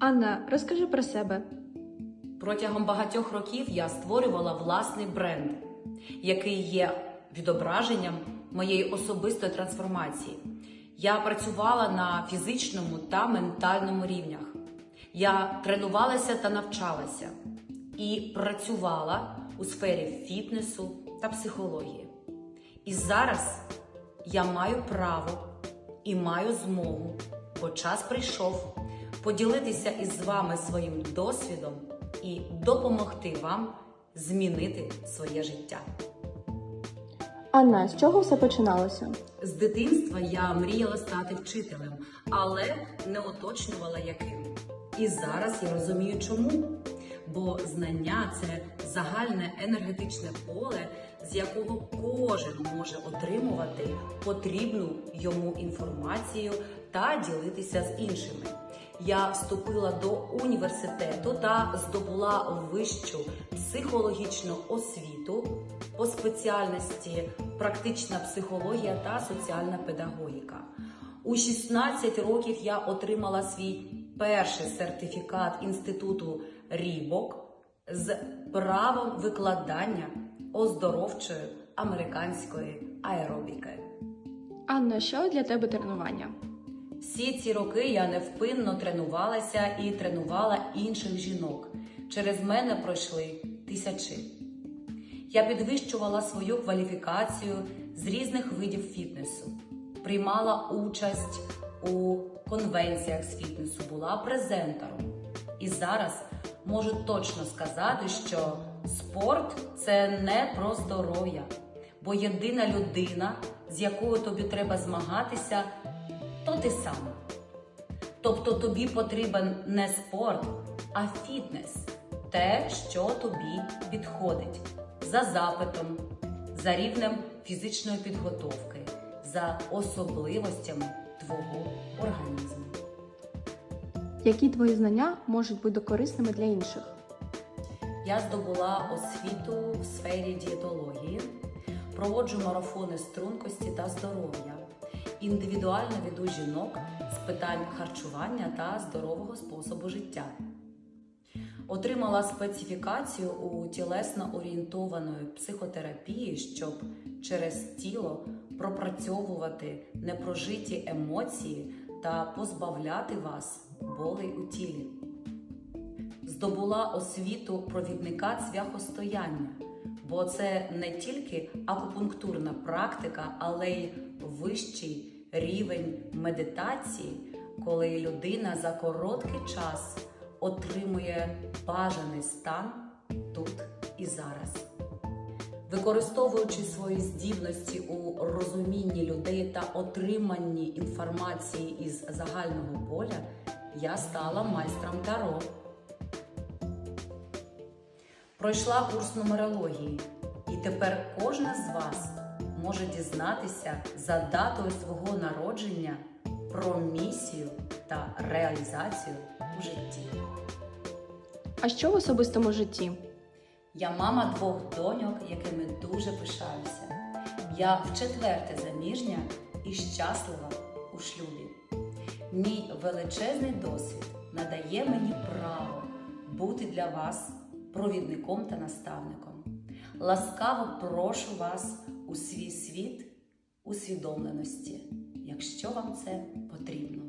Анна, розкажи про себе. Протягом багатьох років я створювала власний бренд, який є відображенням моєї особистої трансформації. Я працювала на фізичному та ментальному рівнях. Я тренувалася та навчалася і працювала у сфері фітнесу та психології. І зараз я маю право і маю змогу, бо час прийшов поділитися із вами своїм досвідом і допомогти вам змінити своє життя. Анна, з чого все починалося? З дитинства я мріяла стати вчителем, але не уточнювала яким. І зараз я розумію, чому. Бо знання це загальне енергетичне поле, з якого кожен може отримувати потрібну йому інформацію та ділитися з іншими. Я вступила до університету та здобула вищу психологічну освіту по спеціальності практична психологія та соціальна педагогіка. У 16 років я отримала свій перший сертифікат інституту Рібок з правом викладання оздоровчої американської аеробіки. Анна, що для тебе тренування? Всі ці роки я невпинно тренувалася і тренувала інших жінок. Через мене пройшли тисячі. Я підвищувала свою кваліфікацію з різних видів фітнесу, приймала участь у конвенціях з фітнесу, була презентером. І зараз можу точно сказати, що спорт це не про здоров'я, бо єдина людина, з якою тобі треба змагатися, то ти сам. Тобто тобі потрібен не спорт, а фітнес те, що тобі підходить за запитом, за рівнем фізичної підготовки, за особливостями твого організму. Які твої знання можуть бути корисними для інших? Я здобула освіту в сфері дієтології, проводжу марафони стрункості та здоров'я, індивідуально веду жінок з питань харчування та здорового способу життя. Отримала специфікацію у тілесно орієнтованої психотерапії, щоб через тіло пропрацьовувати непрожиті емоції та позбавляти вас болей у тілі. Здобула освіту провідника цвяхостояння, бо це не тільки акупунктурна практика, але й вищий рівень медитації, коли людина за короткий час отримує бажаний стан тут і зараз. Використовуючи свої здібності у розумінні людей та отриманні інформації із загального поля, я стала майстром Таро. Пройшла курс нумерології, і тепер кожна з вас може дізнатися за датою свого народження про місію та реалізацію у житті. А що в особистому житті? Я мама двох доньок, якими дуже пишаюся. Я вчетверте заміжня і щаслива у шлюбі. Мій величезний досвід надає мені право бути для вас провідником та наставником. Ласкаво прошу вас у свій світ усвідомленості, якщо вам це потрібно.